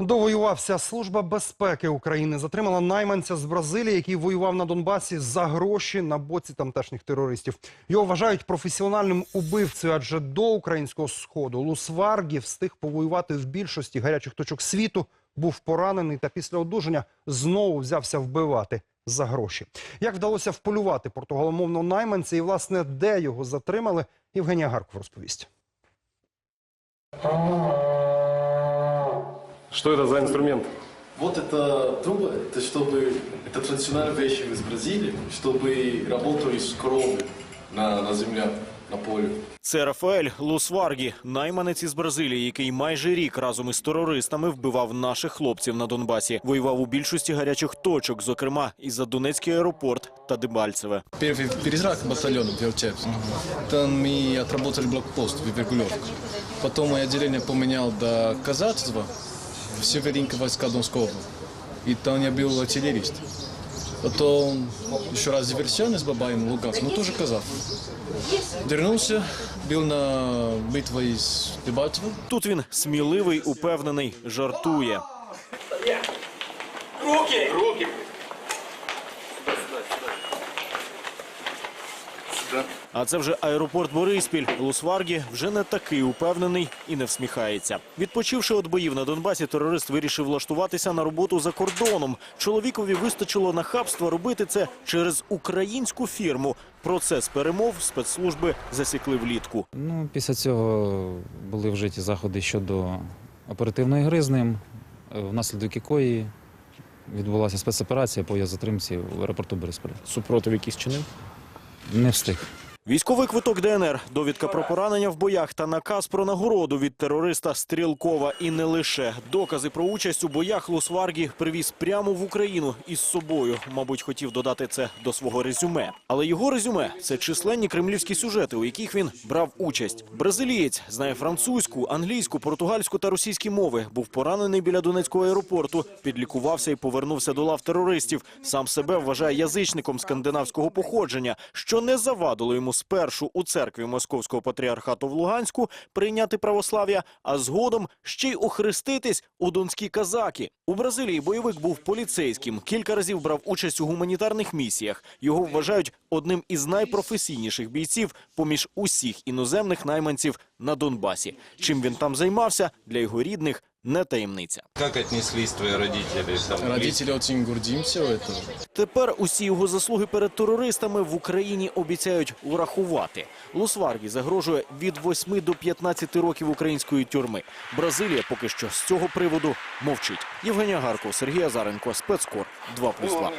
Довоювався служба безпеки України. Затримала найманця з Бразилії, який воював на Донбасі за гроші на боці тамтешніх терористів. Його вважають професіональним убивцею, адже до українського сходу Лусваргі встиг повоювати в більшості гарячих точок світу. Був поранений та після одужання знову взявся вбивати за гроші. Як вдалося вполювати португаломовного найманця і власне де його затримали? Євгенія Гарков розповість. Что это за инструмент? Вот это труба, это чтобы это традиционная вещь из Бразилии, чтобы работали с коровой на, на земле, на поле. Це Рафаель Лусваргі, найманець із Бразилії, який майже рік разом із терористами вбивав наших хлопців на Донбасі. Воював у більшості гарячих точок, зокрема і за Донецький аеропорт та Дебальцеве. Первый перезрак батальона в Белчевске. Там мы отработали блокпост в Вергулевку. Потом мое отделение поменял до казацтва в Северинка войска Донского. И там я был артиллерист. Потом еще раз диверсионный с Бабаем Луганск, но тоже казак. Вернулся, был на битве из Дебальцева. Тут він сміливий, упевнений, жартує. А це вже аеропорт Бориспіль. Лусваргі вже не такий упевнений і не всміхається. Відпочивши від боїв на Донбасі, терорист вирішив влаштуватися на роботу за кордоном. Чоловікові вистачило нахабства робити це через українську фірму. Процес перемов спецслужби засікли влітку. Ну, після цього були вжиті заходи щодо оперативної гри з ним, внаслідок якої відбулася спецоперація по його затримці в аеропорту Борисполя. Супротив якийсь чинив. Не встиг. Військовий квиток ДНР, довідка про поранення в боях та наказ про нагороду від терориста Стрілкова. І не лише докази про участь у боях Лусваргі привіз прямо в Україну із собою. Мабуть, хотів додати це до свого резюме. Але його резюме це численні кремлівські сюжети, у яких він брав участь. Бразилієць знає французьку, англійську, португальську та російські мови. Був поранений біля Донецького аеропорту, підлікувався і повернувся до лав терористів. Сам себе вважає язичником скандинавського походження, що не завадило йому спершу у церкві Московського патріархату в Луганську прийняти православ'я, а згодом ще й охреститись у донські казаки. У Бразилії бойовик був поліцейським. Кілька разів брав участь у гуманітарних місіях. Його вважають одним із найпрофесійніших бійців поміж усіх іноземних найманців на Донбасі. Чим він там займався для його рідних не таємниця. Как отнеслись твои родители? Там, Родители очень гордимся этого. Тепер усі його заслуги перед терористами в Україні обіцяють врахувати. Лусваргі загрожує від 8 до 15 років української тюрми. Бразилія поки що з цього приводу мовчить. Євгенія Гарков, Сергій Азаренко, спецкор 2+,2.